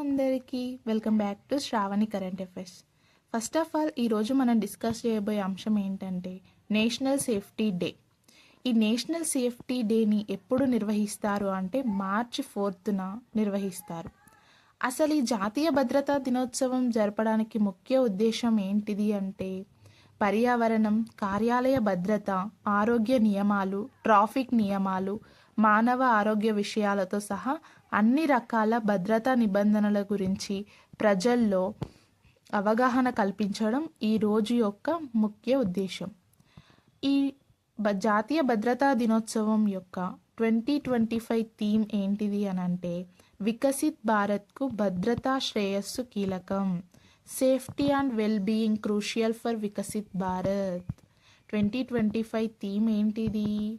అందరికీ welcome back to Shravani current affairs. First of all ఈరోజు మనం డిస్కస్ చేయబోయే అంశం ఏంటంటే నేషనల్ సేఫ్టీ డే. ఈ నేషనల్ సేఫ్టీ డేని ఎప్పుడు నిర్వహిస్తారు అంటే మార్చి ఫోర్త్న నిర్వహిస్తారు. అసలు ఈ జాతీయ భద్రతా దినోత్సవం జరపడానికి ముఖ్య ఉద్దేశం ఏంటిది అంటే పర్యావరణం కార్యాలయ భద్రత ఆరోగ్య నియమాలు ట్రాఫిక్ నియమాలు మానవ ఆరోగ్య విషయాలతో సహా అన్ని రకాల భద్రతా నిబంధనల గురించి ప్రజల్లో అవగాహన కల్పించడం ఈ రోజు యొక్క ముఖ్య ఉద్దేశం. ఈ జాతీయ భద్రతా దినోత్సవం యొక్క ట్వంటీ ట్వంటీ ఫైవ్ థీమ్ ఏంటిది అని అంటే వికసిత్ భారత్కు భద్రతా శ్రేయస్సు కీలకం. Safety and well being crucial for Viksit Bharat twenty twenty five theme ఏంటిది?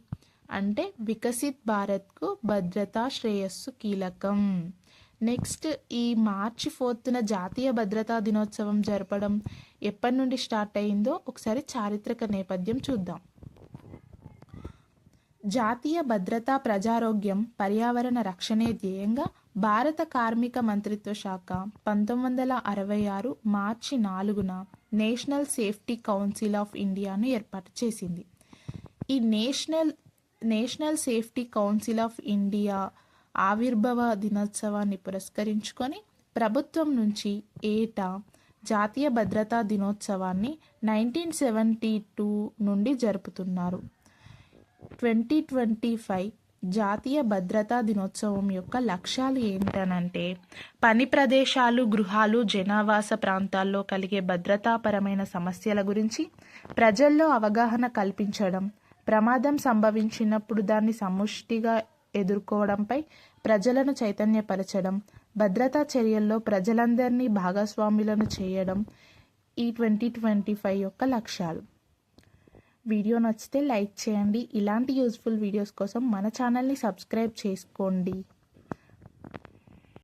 అంటే వికసిత్ భారత్కు భద్రతా శ్రేయస్సు కీలకం. నెక్స్ట్ ఈ మార్చి ఫోర్త్న జాతీయ భద్రతా దినోత్సవం జరపడం ఎప్పటి నుండి స్టార్ట్ అయిందో ఒకసారి చారిత్రక నేపథ్యం చూద్దాం. జాతీయ భద్రతా ప్రజారోగ్యం పర్యావరణ రక్షణే ధ్యేయంగా భారత కార్మిక మంత్రిత్వ శాఖ పంతొమ్మిది వందల అరవై ఆరు మార్చి నాలుగున నేషనల్ సేఫ్టీ కౌన్సిల్ ఆఫ్ ఇండియాను ఏర్పాటు చేసింది. ఈ national national safety council of India ఆవిర్భవ దినోత్సవాన్ని పురస్కరించుకొని ప్రభుత్వం నుంచి ఏటా జాతీయ భద్రతా దినోత్సవాన్ని నైన్టీన్ సెవెంటీ టూ నుండి జరుపుతున్నారు. ట్వంటీ ట్వంటీ ఫైవ్ జాతీయ భద్రతా దినోత్సవం యొక్క లక్ష్యాలు ఏంటనంటే పని ప్రదేశాలు గృహాలు జనావాస ప్రాంతాల్లో కలిగే భద్రతాపరమైన సమస్యల గురించి ప్రజల్లో అవగాహన కల్పించడం ప్రమాదం సంభవించినప్పుడు దాన్ని సముష్టిగా ఎదుర్కోవడంపై ప్రజలను చైతన్యపరచడం భద్రతా చర్యల్లో ప్రజలందరినీ భాగస్వాములను చేయడం ఈ ట్వంటీ ట్వంటీ ఫైవ్ యొక్క లక్ష్యాలు. వీడియో నచ్చితే లైక్ చేయండి. ఇలాంటి యూస్ఫుల్ వీడియోస్ కోసం మన ఛానల్ని సబ్స్క్రైబ్ చేసుకోండి.